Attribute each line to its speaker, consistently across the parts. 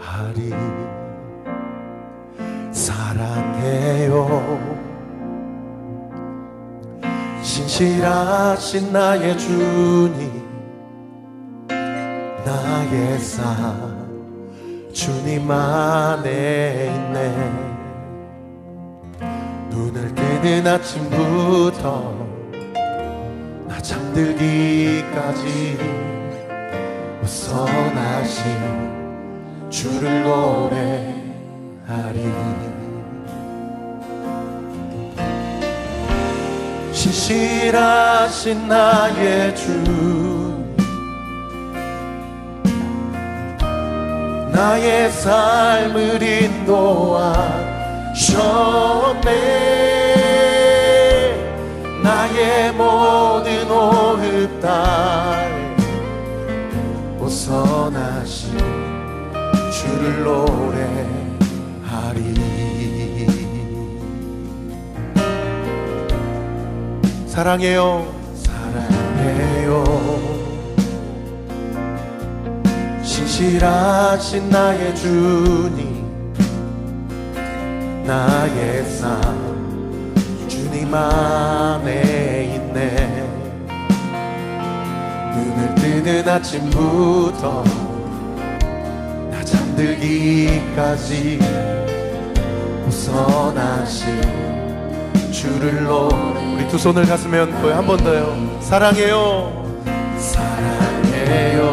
Speaker 1: 하리. 사랑해요. 신실하신 나의 주님 나의 삶 주님 안에 있네. 눈을 뜨는 아침부터 나 잠들기까지 선하신 주를 노래하리. 신실하신 나의 주. 나의 삶을 인도하셨네. 나의 모든 따에 오선하신 주를 노래하리. 사랑해요 사랑해요. 신실하신 나의 주님 나의 삶 주님 안에 있네. 눈을 뜨는 아침부터 나 잠들기까지 우선하신 주를 노래. 우리 두 손을 가슴에 얹고 한번 더요. 사랑해요. 사랑해요.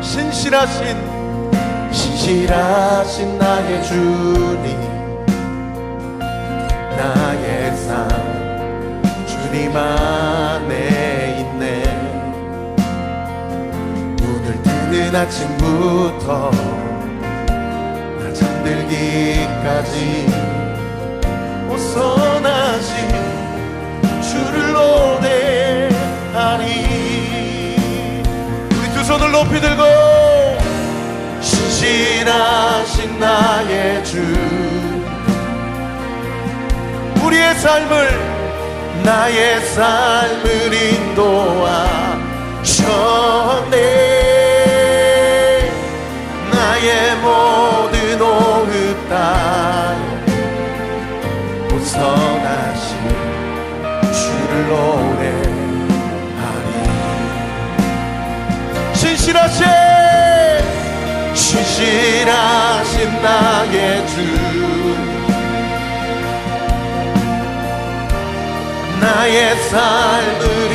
Speaker 1: 신실하신 신실하신 나의 주님. 나의 삶. 주님 안 뜨는 아침부터 나 잠들기까지 오선하신 주를 노래하리. 우리 두 손을 높이 들고 신실하신 나의 주. 우리의 삶을 나의 삶을 인도하셨네 나의 모든 호흡 따에 선하신 주를 노래하리. 신실하신 신실하신 나의 주. 나의 삶을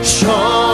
Speaker 1: 인도하셨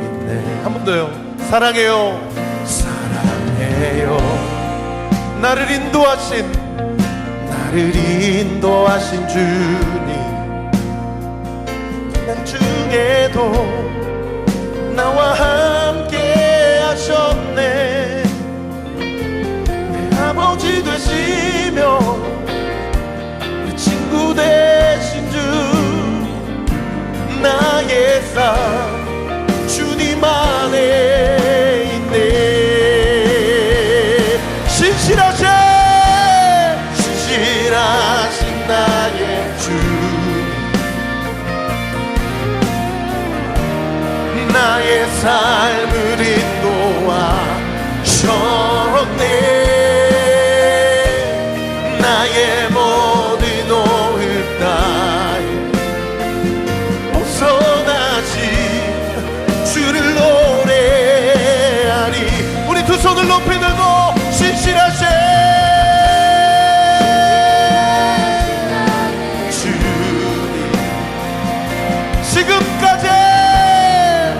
Speaker 1: 있네. 한 번 더요. 사랑해요. 사랑해요. 나를 인도하신 나를 인도하신 주님. 난 중에도 높이 들고 신실하신 주님. 지금까지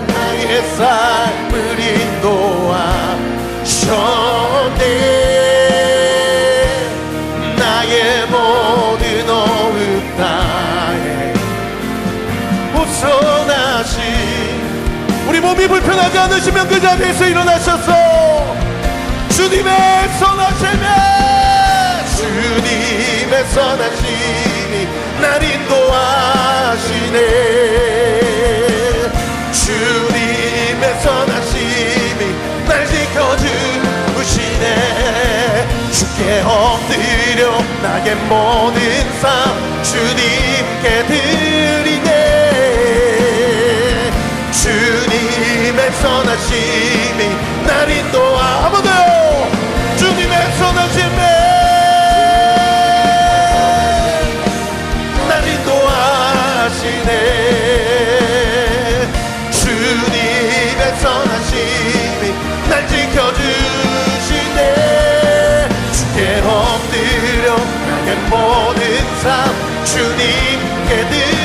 Speaker 1: 나의 삶을 인도하셨네. 나의 모든 어긋 다해 벗어나시 우리 몸이 불편하지 않으시면 그 자리에서 일어나셔서 주님의 선하심에 주님의 선하심이 날 인도하시네. 주님의 선하심이 날 지켜주시네. 주께 엎드려 나의 모든 삶 주님께 드 선하심이 날 인도하. 아무도요 주님의 선하심에 날 인도하시네. 주님의 선하심이 날 지켜주시네. 주께 엎드려 나의 모든 삶 주님께 드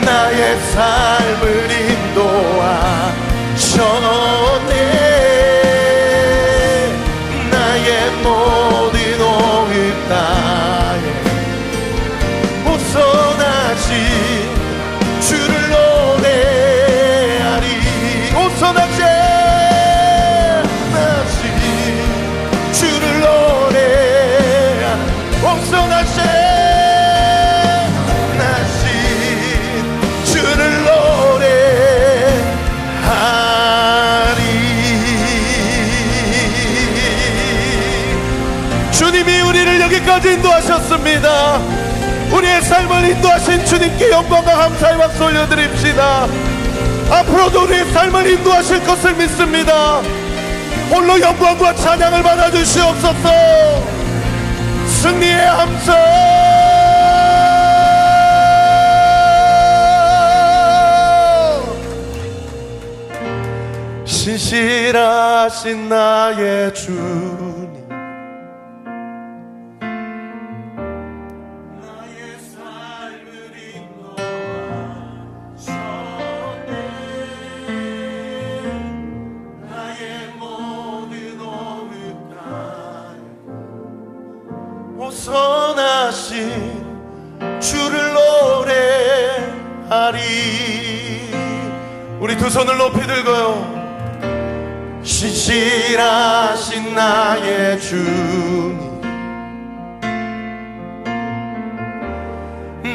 Speaker 1: 나의 삶을 인도하셨 주님께 영광과 감사의 박수 올려드립시다. 앞으로도 우리의 삶을 인도하실 것을 믿습니다. 홀로 영광과 찬양을 받아주시옵소서. 승리의 함성. 신실하신 나의 주 하리 우리 두 손을 높이 들고요. 신실하신 나의 주님.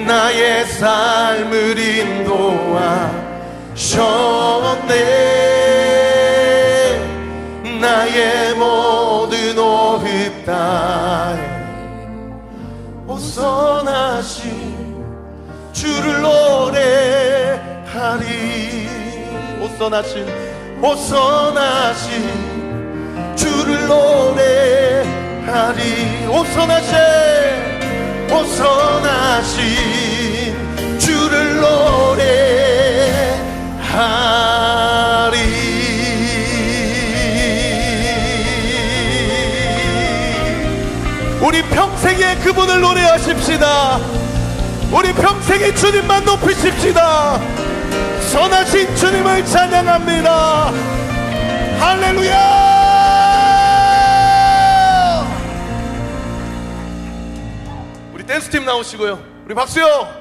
Speaker 1: 나의 삶을 인도하셨네. 나의 모든 호흡 다해 오선하신 주를 노래하리. 오선하신 오선하신 주를 노래하리. 오선하신 오선하신 주를 노래하리. 우리 평생에 그분을 노래하십시다 평생에 주님만 높이십시다. 선하신 주님을 찬양합니다. 할렐루야! 우리 댄스팀 나오시고요. 우리 박수요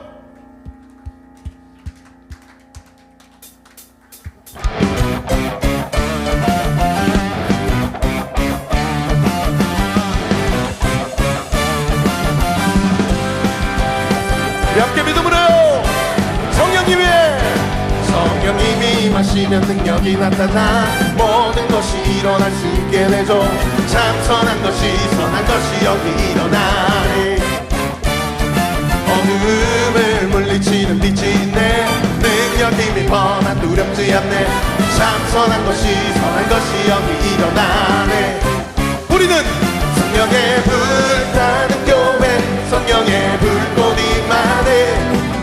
Speaker 1: 함께 믿음으로요. 성령님이 성령님이 마시면 능력이 나타나 모든 것이 일어날 수 있게 되죠. 참 선한 것이 선한 것이 여기 일어나네 어둠을 물리치는 빛이 있네. 능력 힘이 뻔한 두렵지 않네. 참 선한 것이 선한 것이 여기 일어나네. 우리는 성령의 불타는 교회 성령의 불꽃이 많네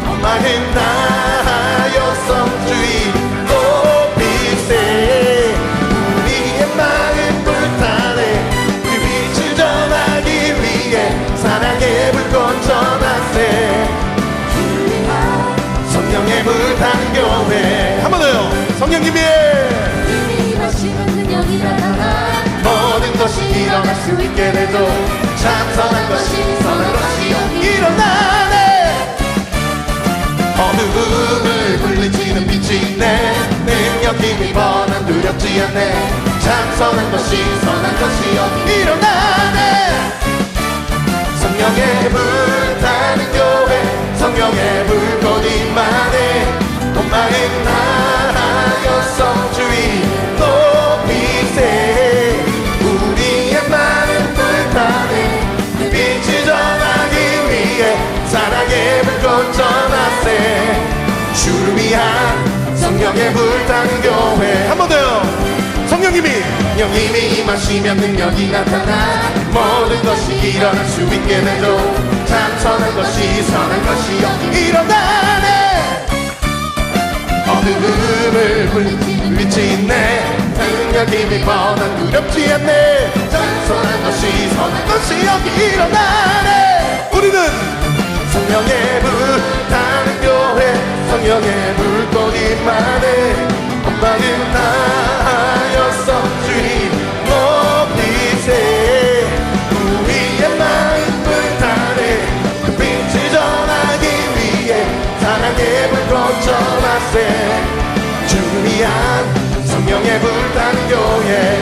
Speaker 1: 엄마의 나여 성주의 높이세 우리의 마음 불타네. 그 빛을 전하기 위해 사랑의 불꽃 전하세. 성령의 불타는 교회 한번 더요. 성령님이
Speaker 2: 이미 마시면 능력이 나타나
Speaker 1: 모든 것이 일어날 수 있게 되죠 참 선한 것이 선한 것이 일어나네 어둠을 물리치는 빛이 있네. 능력 힘이 뻔한 두렵지 않네. 참 선한 것이 선한 것이 여기 일어나네. 성령의 불 타는 교회 성령의 불꽃이 많네. 엄마의 나여 성주의 높이세 우리의 마음 불타네. 그 빛을 전하기 위해 위한 성령의 불타는 교회. 한 번 더요. 성령님이. 성령님이 임하시면 능력이 나타나 모든 것이 일어날 수 있게 되죠 참 선한 것이 선한 것이 여기 일어나네. 어둠을 물리치는 빛이 있네. 능력 힘이 뻔한 두렵지 않네. 참 선한 것이 선한 것이 여기 일어나네. 우리는 성령의 불타는 교회 성령의 많네 엄마는 나였어 주님 높이세. 우리의 마음 불타네. 그 빛을 전하기 위해 사랑의 불꽃 전하세. 주를 위한 성령의 불타는 교회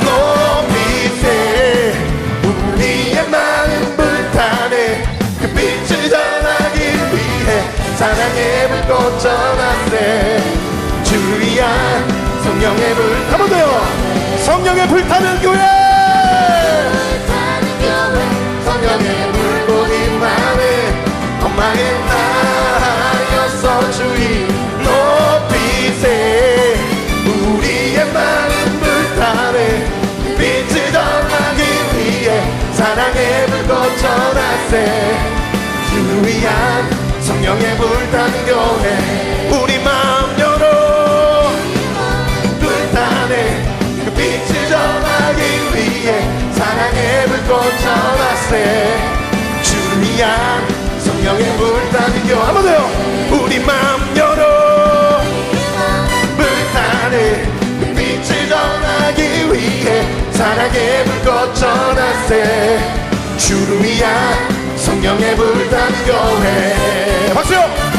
Speaker 1: 높이세 우리의 마음 불타네. 그 빛을 전하기 위해 사랑의 불꽃 전하세. 주를 위한 성령의 불 한번 더요. 성령의 불타는 교회! 성령의 불꽃이 많네 엄마의 나여서 주의 주를 위한 성령의 불타는 교회 우리 마음 열어. 불타네 그 빛을 전하기 위해 사랑의 불꽃 전하세 주를 위한 성령의 불타는 교 한번 더요. 우리 마음 열어. 불타네 그 빛을 전하기 위해 사랑의 불꽃 전하세 주를 위한 성령의 불타는 교회. 박수요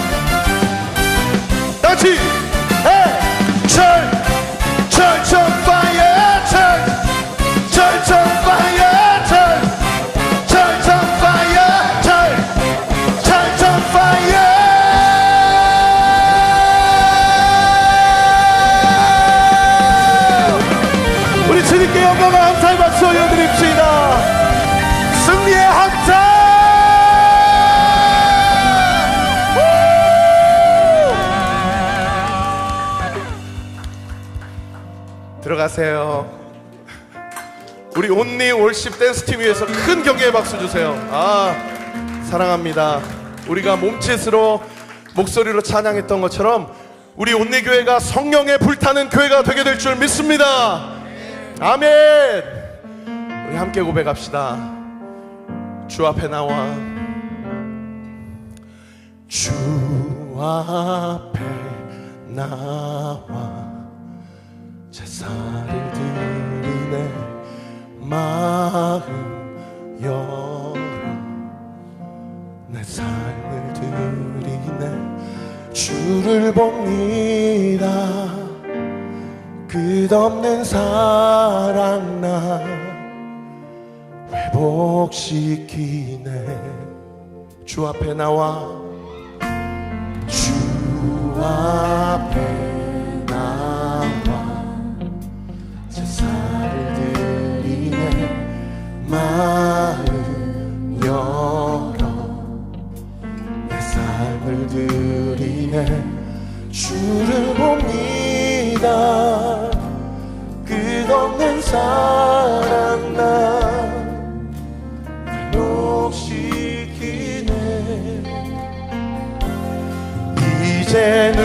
Speaker 1: 월십 댄스 팀 위해서 큰 격려의 박수 주세요. 아 사랑합니다. 우리가 몸짓으로 목소리로 찬양했던 것처럼 우리 온리 교회가 성령에 불타는 교회가 되게 될 줄 믿습니다. 아멘. 우리 함께 고백합시다. 주 앞에 나와 주 앞에 나와 제사를 드리네 마음 열어. 내 삶을 드리네. 주를 봅니다. 끝없는 사랑 나 회복시키네. 주 앞에 나와. 주 앞에 사랑 나 회복시키네. 이제는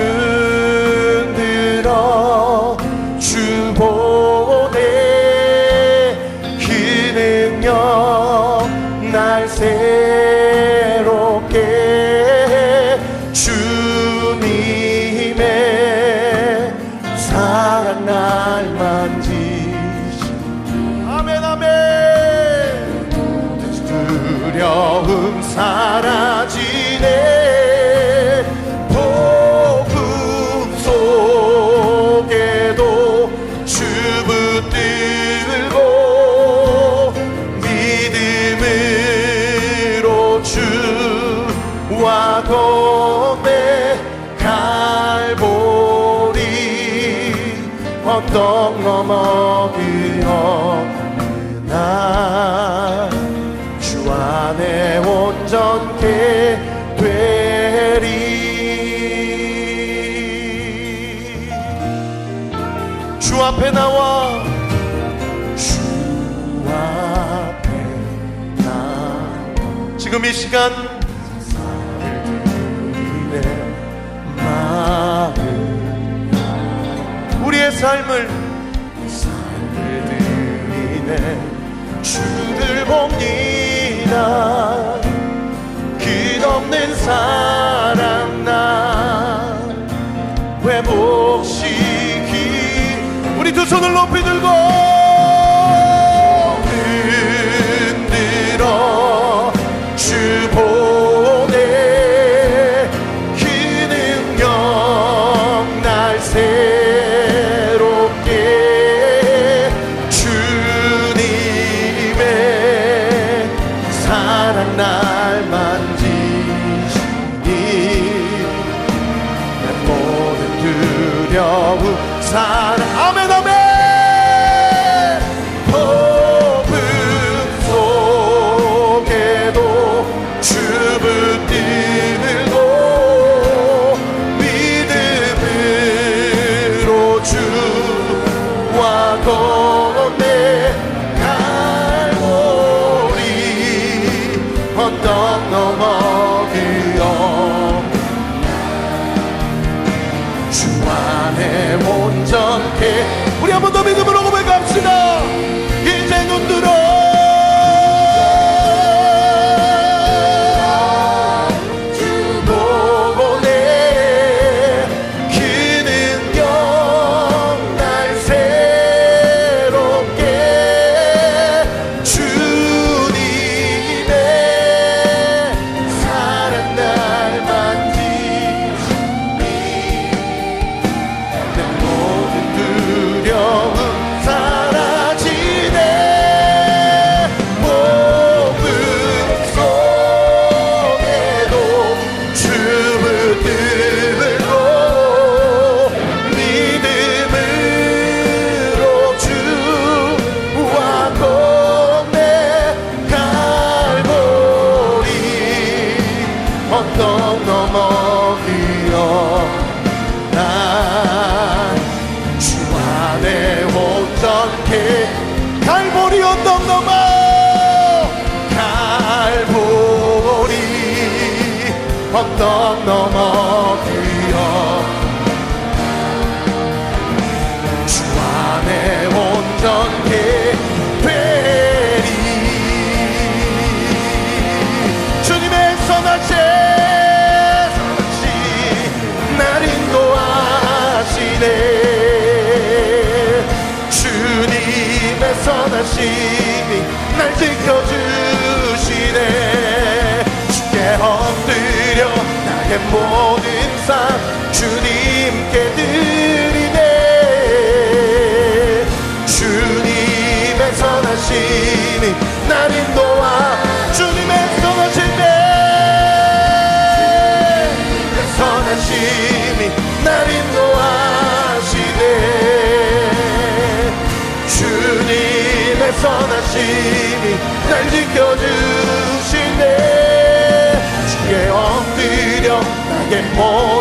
Speaker 1: 그 어느 날주 안에 온전케 되리. 주 앞에 나와 주 앞에 나와 지금 이 시간 삶을 봅니다. 끝없는 사랑 나. 회복시키 우리 두 손을 높 넘어 그어 주 안에 온전케 우리 한번 더 믿음으로 고백합시다. 이제 눈 들어 지켜주시네. 주께 엎드려 나의 모든 삶 주님께 드리네. 주님의 선하심이 날 인도와 주님의 선하심에 선하심이 날 인도하시네. 주님의 선하심. more.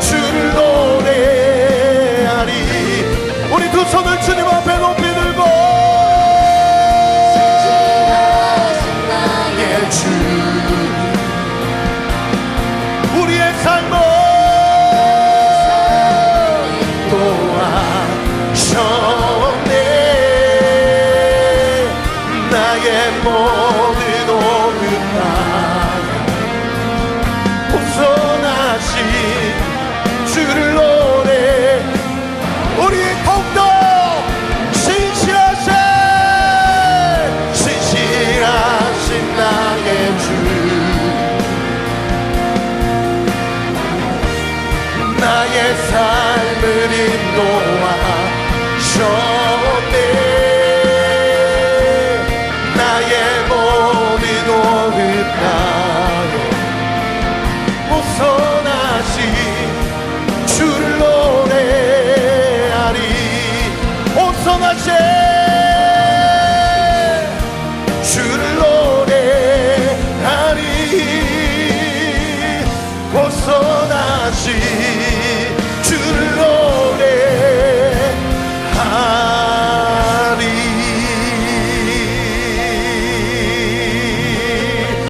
Speaker 1: 주를 노래하리. 우리 두 손을 주님 앞에 touch it.